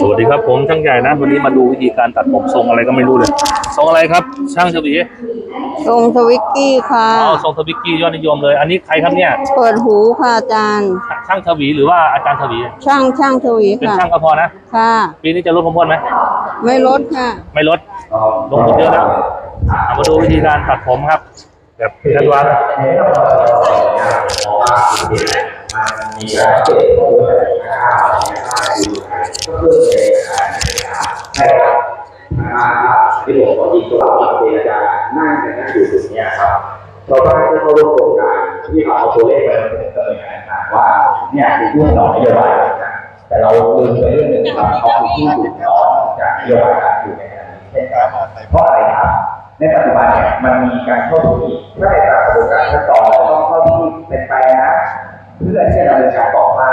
สวัสดีครับผมช่างใหญ่นะ วันนี้มาดูวิธีการตัดผมทรงอะไรก็ไม่รู้เลยทรงอะไรครับ ช่างชวีทรงสวิกกี้ค่ะอ๋อทรงทวิกกี้ยอดนิยมเลย อันนี้ใครครับเนี่ย เปิดหูค่ะอาจารย์ ช่างชวีหรือว่าอาจารย์ชวี ช่างช่างชวีเป็นค่ะช่างก็พอนะค่ะปีนี้จะลดความอ้วนไหมไม่ลดค่ะ ไม่ลดลงทุนเยอะแล้วเอามาดูวิธีการตัดผมครับ แบบกันวันมี การเก็บข้อมูลค่าค่าดูก็เพื่อในการให้ครับที่ผมบอกที่ตัวเราเองจะนั่งกันนั่งอยู่ตรงนี้ครับเราก็ให้เขาร่วมโครงการที่เราเอาตัวเลขไปเสนอการว่าเนี่ยคือเรื่องดอกนโยบายนแต่เราลืมไปเรื่องหนึ่งครับเขาคือผู้ถูกร้อนจากนโยบายการอยู่ในการนี้เช่นกันเพราะอะไรครับในปัจจุบันเนี่ยมันมีการเข้าถึงอีกถ้าในตามกระบวนการขั้นตอนจะต้องเข้าที่เป็นไปนะ เพื่อที่จะดำเนินการต่อมา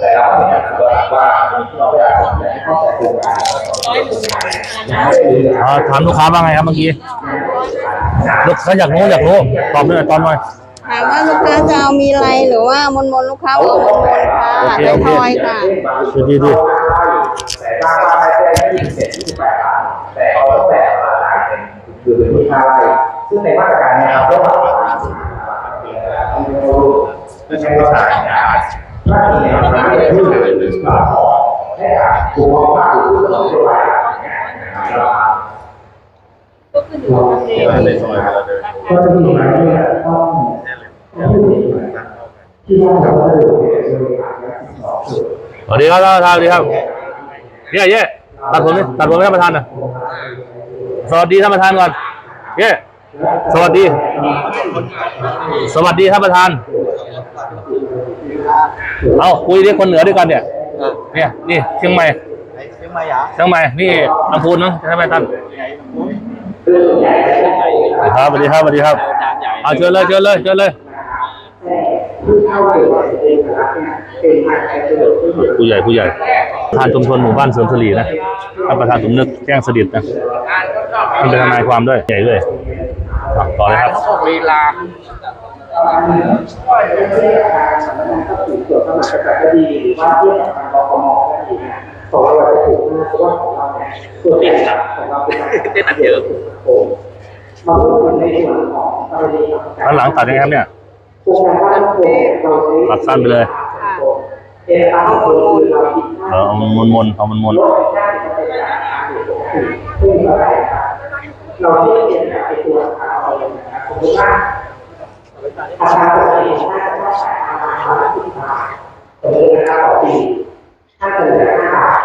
แต่ เราก็เห็นว่าว่าเราพยายามจะให้เข้าใจโครงการยังไม่ได้รู้นะอ๋อถามลูกค้าว่าไงครับเมื่อกี้ลูกค้าอยากรู้อยากรู้ตอบหน่อยตอบหน่อย ถามว่าลูกค้าจะเอามีอะไรหรือว่ามนมนๆลูกค้าบอกมนมนๆค่ะโอเคไม่โอเค ทอยค่ะ ดีดีดีแต่ถ้าว่าไม่ได้ยี่สิบเจ็ดยี่สิบแปดล้านแต่เขาต้องแบ่งมาหลายเป็นคือเป็นที่ห้าไร่ซึ่งในมาตรการเนี้ครับระหว่างไม่ใช่ว่าต่างกันถ้ามีแนวทางที่ ถูกต้องมากถูกต้องเท่าไหร่นะครับก็คืออยู่ทำเลก็จะมีหมายเลขต้องที่ต้องทำให้ดูเนี่ยสองจุดสวัสดีครับท่านสวัสดีครับเย่เย่ตัดผมตัดผมท่านประธานน่อยสวัสดีท่านประธานก่อนเย่สวัสดี สวัสดีท่านประธาน เอาคุยดิคนเหนือด้วยกันเนี่ย เนี่ยนี่เชียงใหม่เชียงใหม่เหรอเชียงใหม่นี่ลำพูนเนาะใช่ไหมท่านสวัสดีครับสวัสดีครับสวัสดีครับเอาเชิญเลยเชิญเลยเชิญเลยผู้ใหญ่ผู้ใหญ่ประธานชุมชนหมู่บ้านเสริมสลีนะท่านประธานสมนึกแจ้งสดิตนะท่านเป็นทนายความด้วยใหญ่ด้วยอะต่อเลยครับเขา บอกลีลาส่วนสมัครกษัตริย์ก็ดีหรือว่าเทียบกับทางกกมก็ดีเนี่ยของเราจะถูกมากเพราะว่าของเราเนี่ยส่วนใหญ่ของเราเป็นการเต้นอันเยอะโอ้มาพูดถึงในส่วนของกรณีของด้านหลังตัดยังไงครับเนี่ยโครงการบ้านโครงเราใช้ตัดสั้นไปเลยเออโครงคือเราคิดเออมนมนเอามนมนลดค่าที่เป็นราคาอยู่ซึ่งเราได้ครับเราเทียบเทียบบไอ้ตัวราคาเราเลยนะครับสมว่า ราคาปกติน่าจะต้องขายประมาณร้อยละสิบบาทสมมตินะครับต่อปีถ้าเกิดห้าบาท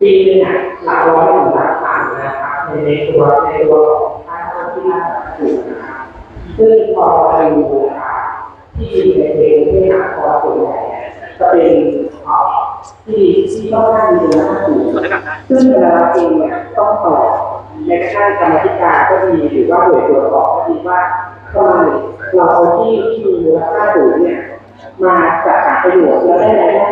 ปีนึงอะหลักร้อยถึงหลักพันนะครับในในตัวในตัวของค่าเช่าที่น่าจะถูกนะครับซึ่งพอเราไปดูราคาที่ในเพลงที่หาคอส่วนใหญ่เนี่ยจะเป็นเอ่อที่ที่ต้องการมีมูลค่าสูงซึ่งเวลาเราเองเนี่ยต้องต่อ ในขั้นกรรมธิการก็ดีหรือว่าหน่วยตรวจสอบก็ดีว่าทำไมเราเอาที่ที่มีมูลค่าสูงเนี่ยมาจัดหาประโยชน์แล้วได้รายได้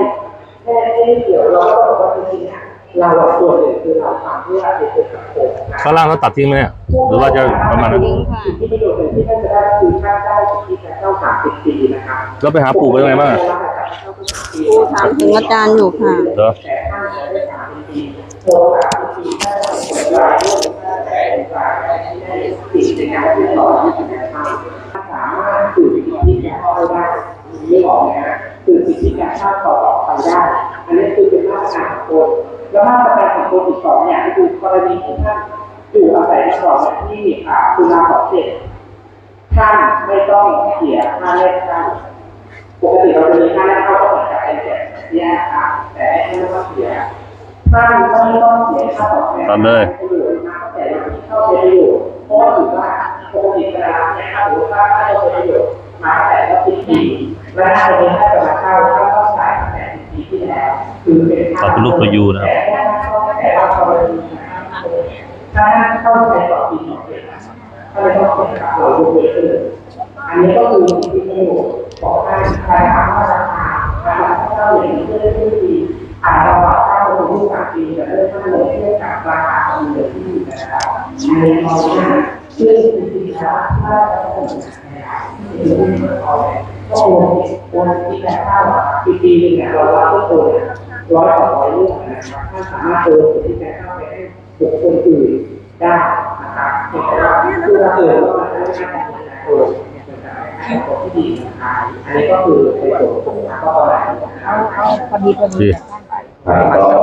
แค่ไม่เกี่ยวเราก็บอกว่าจริงๆอะเราอะส่วนหนึ่งคือเราทำเพื่อเป็นสังคมนะข้างล่างเขาตัดทิ้งไหมเนี่ยหรือว่าจะประมาณนั้นทิ้งค่ะสิ่งที่ประโยชน์หนึ่งที่ท่านจะได้คือค่าได้ที่จะเข้าสามสิบปีนะครับแล้วไปหาปู่ไปยังไงบ้างอะครูถามถึงอาจารย์อยู่ค่ะเหรอ แต่ถ้าได้สามสิบปีโทรสามสิบปีถ้าได้ผลรายได้แต่ายได้ที่ได้สิทธิ์ในการติดต่อที่ธนาคารสามารถสื่อสิ่งที่จะเข้าได้ไม่บอกนะคือสิ่งที่จะเข้าต่อไปได้อันนี้คือเป็นมาตรการของคนแล้วมาตรการของคนอีกสองอย่างก็คือกรณีที่ท่านอยู่อาศัยในกรอบที่อ่าคุณลาขอเสร็จท่านไม่ต้องเสียค่าแรกเข้าปกติเราจะมีค่าแรกเข้าก็เหมือนกับไอ้แบบเนี้ยครับแต่ไอ้ท่าม่ต้องเสียท่านไม่ต้องเสียค่าตอบแทนตัดเลย แต่เราที่เข้าใช้ประโยชน์เพราะว่าถือว่าปกติเวลาเนี่ยถ้าสมมติว่าถ้าเราใช้ประโยชน์มาแต่ละสิบปีและถ้าวันนี้ถ้าจะมาเข้าถ้าต้องจ่ายตั้งแต่สิบปีที่แล้วคือเป็นค่าเป็นรูปตัวยูนะครับแต่ถ้าเข้าแต่ว่ากรณีนะถ้าเข้าใช้ต่อปีต่อปีนะถ้าไม่ต้องเสียค่าเรายกเว้นเลยอันนี้ก็คือที่ประโยชน์ของการใช้คำว่าราคาราคาเข้าอย่างนี้เพื่อที่ดีอาจจะปรับค่าลงทุนสามปีแต่เริ่มค่าลงเทียบกับราคา ของเดิมที่อยู่นะครับอันนี้มองว่าซึ่จริงๆแล้วถ้าเราเป็นนะครับที่เป็นกอบก็โอนโอนที่แปดเท่าปีปีนึงเนี่ยเราว่าก็โอนร้อยต่อร้อยเรื่องนะครับท่าสามารถโอนที่จะเข้าไปให้บุคคลอื่นได้นะครับเพียงแต่ว่าเพื่อเกิดว่ามันไม่ใช่การโอนเนี่ยเนการให้คนที่ดีนะครับอันนี้ก็คือในส่วนของข้อแรกนะครับพอดีพอดีดีแล้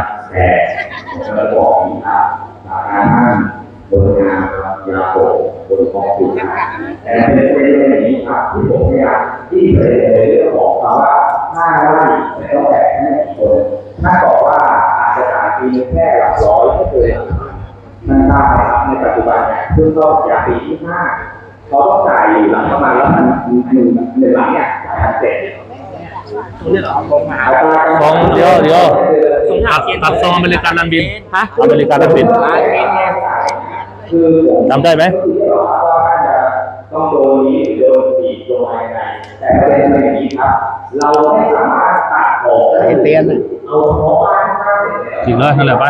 วก็ไปแผ่เรื่องของการบนงานยาโกบนของผิวแต่ในเรื่องนี้ครับที่ผมพยายามที่เคยในเรื่องของคำว่าห้าไร่แต่ต้องแบ่งให้คนถ้าบอกว่าอาจจะจ่ายปีแค่หลักร้อยไม่เกินนั่นได้ครับในปัจจุบันเนี่ยเพิ่งก็ยาปีที่ห้าเขาต้องจ่ายอยู่หลังประมาณแล้วมันหนึ่งหนึ่งหลังเนี่ยจ่ายเสร็จซองเดี๋ยวเดี๋ยว ตัดตัดซองอเมริกันลันบินอเมริกันลันบินคือผมจำได้ไหมต้องโดนนี้หรือโดนตีโดนอะไรไงแต่ประเด็นเป็นอย่างนี้ครับ เราไม่สามารถตัดออกได้เตียนเอาเฉพาะบ้านข้างเนี่ยจริงเลยนั่นแหละไป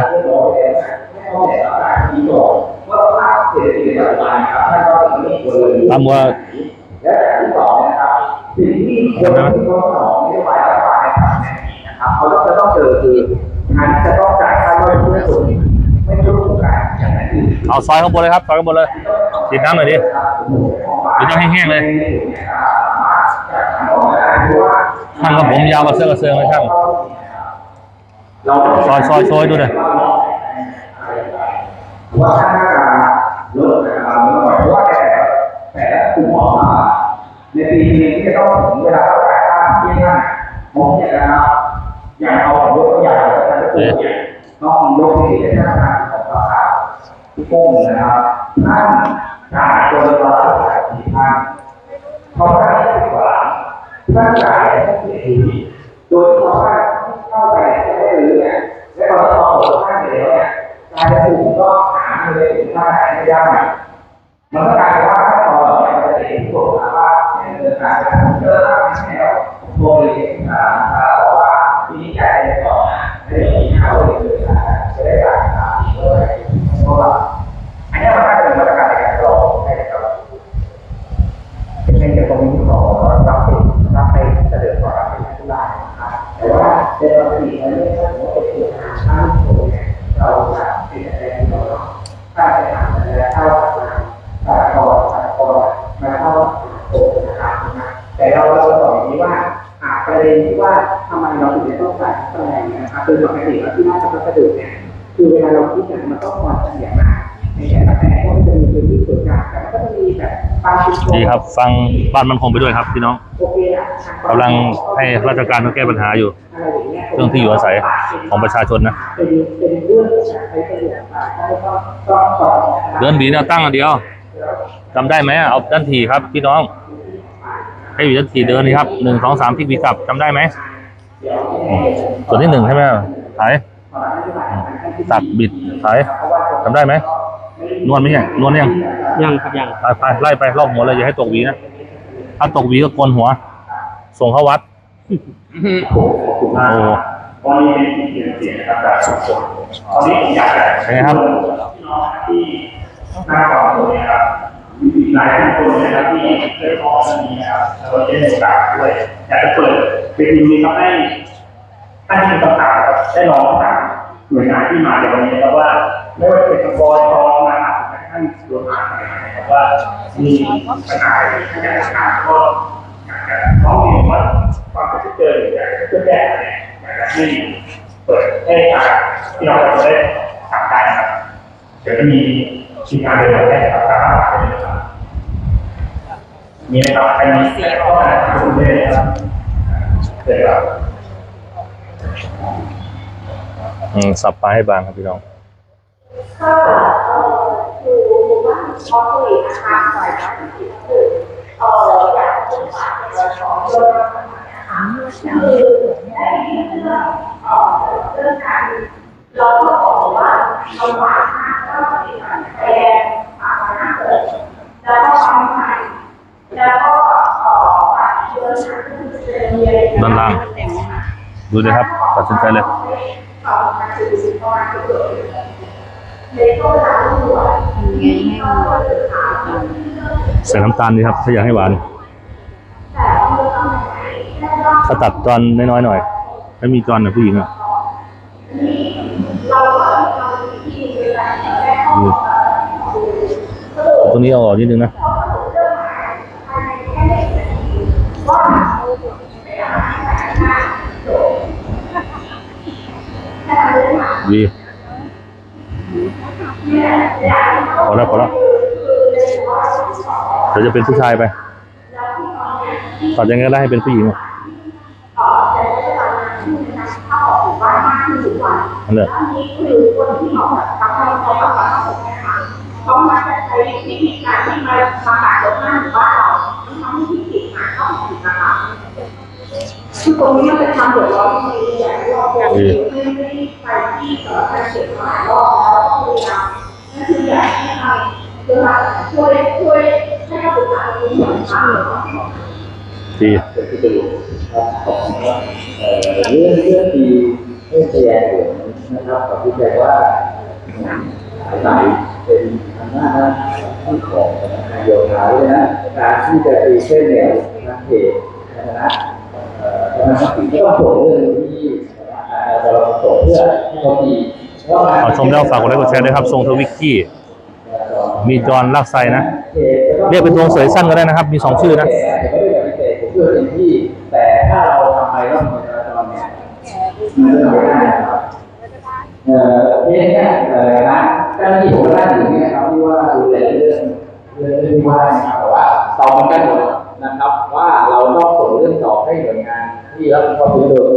ว่าภาพเศรษฐกิจปัจจุบันครับท่านก็ถึงมีคนเลยตามว่าและอย่างที่สองนะครับสิ่งที่คนที่เขาสองนโยบายรัฐบาลในทางนี้นะครับเขาต้องจะต้องเจอคือ เอาซอยข้างบนเลยครับซอยข้างบนเลยฉีดน้ำหน่อยดิหรือต้องแห้งๆเลยช่างกับผมยาวกว่าเสื้อกระเซิงเลยช่างซอยซอยซอยดูหน่อยว่าถ้าน่าจะลดนะครับเพราะว่าแต่แต่กลุ่มหมอมาในปีนี้ที่จะต้องถึงเวลา ที่กุ้งนะครับท่านจ่ายตัวละร้อยจ่ายสี่พันเพราะท่านได้กว่าท่านจ่ายแค่สี่ทีโดยเพราะว่าเข้าไปไม่ได้หรือเนี่ยและเราต้องเอาค่าเหลือเนี่ย การจะถูกก็หาเงินถึงว่าไม่ได้มันก็กลายเป็นว่าถ้าเราเนี่ยมันจะเห็นผลว่าเงินการจะเจอแล้วแล้วโมเดลที่สามบอกว่าที่นี่จ่ายได้ก่อนไม่ได้มีค่าบริการจะได้จ่ายตามที่เลยเพราะว่าอันนี้มันก็เป็นมาตรการในการรอให้กับเป็นในตรงนี้ขอรับไปรับไปเสด็จก่อนรับไปที่บ้านนะครับแต่ว่าในปกติแล้วเนี่ยถ้าสมมติเป็นผู้หาข้าวโพดเนี่ย เราจะเปลี่ยนแปลงเราถ้าจะทำอะไรเข้ามาตัดคอตัดคอมาเข้าโอ้นะครับแต่เราเราบอกอย่างนี้ว่าอ่า ประเด็นที่ว่าทำไมเราถึงจะต้องใส่แปลงนะครับคือปกติแล้วที่น่าจะพัสดุเนี่ยคือเวลาเราคิดเนี่ยมันต้องความเฉลี่ยมากในแต่ละแปลงก็จะมีพื้นที่ส่วนกลางแต่ก็จะมีแบบบางชุมชนดีครับ ฟังบ้านมันคงไปด้วยครับพี่น้องโอเคอะกำลังให้ราชการเขาแก้ปัญหาอยู่อะไรอย่างเงี้ยเรื่องที่อยู่อาศัยของประชาชนนะเป็นเป็นเรื่องของการใช้ประโยชน์มาก็ก็ก็ต่อนะครับเดินบีแนวตั้งอันเดียวจำได้ไหมเอาด้านทีครับพี่น้อง ให้อยู่ด้านทีเดินนี่ครับหนึ่งสองสามพลิกบีกลับจำได้ไหมอืมส่วนที่หนึ่งใช่ไหมถ่ายตัดบิดถ่ายจำได้ไหมนวลไหมเนี่ยนวลยังยังครับยังไปไปไล่ไปรอบหัวเลยอย่าให้ตกหวีนะถ้าตกหวีก็โกนหัว ส่งเข้าวัดโอ้วันนี้เป็นที่เสียงนะครับจากสุขนตอนนี้ผมอยากจะเป็นไงครับพี่น้องที่หน้าจอตรงนี้ครับ หลายคนนะครับที่เคยขอเรื่องนี้นะครับแล้วก็ได้โอกาสด้วยอยากจะเปิดเวทีนี้ครับให้ท่านที่คำถามครับได้ลองถามหน่วยงานที่มาในวันนี้นะครับว่าไม่ว่าจะเป็นองค์กรกองนะครับหรือท่านรวมมานะครับว่ามีปัญหาที่อยากจะถามก็อยากจะร้องเรียนว่าความคิดเจอออยากจะเพื่อแก้เนี่ยอยากจะให้เปิดให้ทางที่เราจะได้ทำได้ครับเดี๋ยวจะมีทีมงานเดินมาให้ครับสา มีไหมครับมีเสียงก็มาคุยได้เลยครับเดี๋ยวครับอืมสับปลาให้บางครับพี่น้องก็เอ่อคือหมู่บ้านพอคุยนะคะฝ่ายน้ำจิตคือเอ่ออยากจะฝากในเรื่องของเรื่องนะคะคือในเรื่องเอ่อเรื่องการเราก็บอกว่าเราฝากนะก็มีการแสดงฝากนะเกิดแล้วก็ทำใหม่แล้วก็เอ่อฝากเรื่องนะคือเรียน ด้านล่าง ดูเลยครับ ตัดสินใจเชื่อเกิดขึ้นในช่วงเวลาที่ด่วนไงใส่น้ำตาลดีครับ ถ้าอยากให้หวาน ถ้าตัดตอนน้อยๆหน่อยใแล้วมีจอนนะผู้หญิงอะตรงนี้เอาออกนิดนึงนะ ดีพอแล้วพอแล้วเดี๋ยวจะเป็นผู้ชายไปตัดยังไงก็ได้ให้เป็นผู้หญิงอะนั่นแหละอันนี้คือคนที่เขาแบบทำให้เขาแบบว่าเขามาใช้วิธีการที่มามาตัดรถหน้าหมู่บ้านเรา ตรงนี้มันเป็นความเดือดร้อนที่มีอย่างที่เราบอกไม่ไม่ไปที่สำนักงานเขตหลายรอบแล้วก็พยายามนั่นคืออยากให้ทางคือมาช่วยช่วยให้คำปรึกษาตรงนี้หน่อยค่ะดีเรื่องเรื่องที่ให้แสดงผลนะครับกับผู้ใหญ่ว่าสายเป็นอำนาจที่ของนายกหายเลยนะการที่จะตีเส้นแนวทางเหตุนะ เอ่อคณะมติก็ต้องส่งเรื่องที่เอ่อเราส่งเพื่อให้เขาดีว่าขอชมแล้วฝากกดไลค์กดแชร์ด้วยครับ ทรงทวิกกี้มีจอนลากไซนะ เรียกเป็นทรงเสยสั้นก็ได้นะครับ มีสองชื่อนะแต่ไม่ได้ปฏิเสธผมเชื่อเต็มที่แต่ถ้าเราทำไปแล้วมันจราจรเนี่ยมันจะไม่ได้นะครับเอ่อเนี่ยเอ่อนะเจ้าหน้าที่ผมได้ถึงเนี่ยครับที่ว่าดูแลเรื่องเรื่องที่ว่านะครับแต่ว่าตอบเหมือนกันหมดนะครับ ว่าเราต้องส่งเรื่องต่อให้หน่วยงาน ที่รับผิดชอบโดย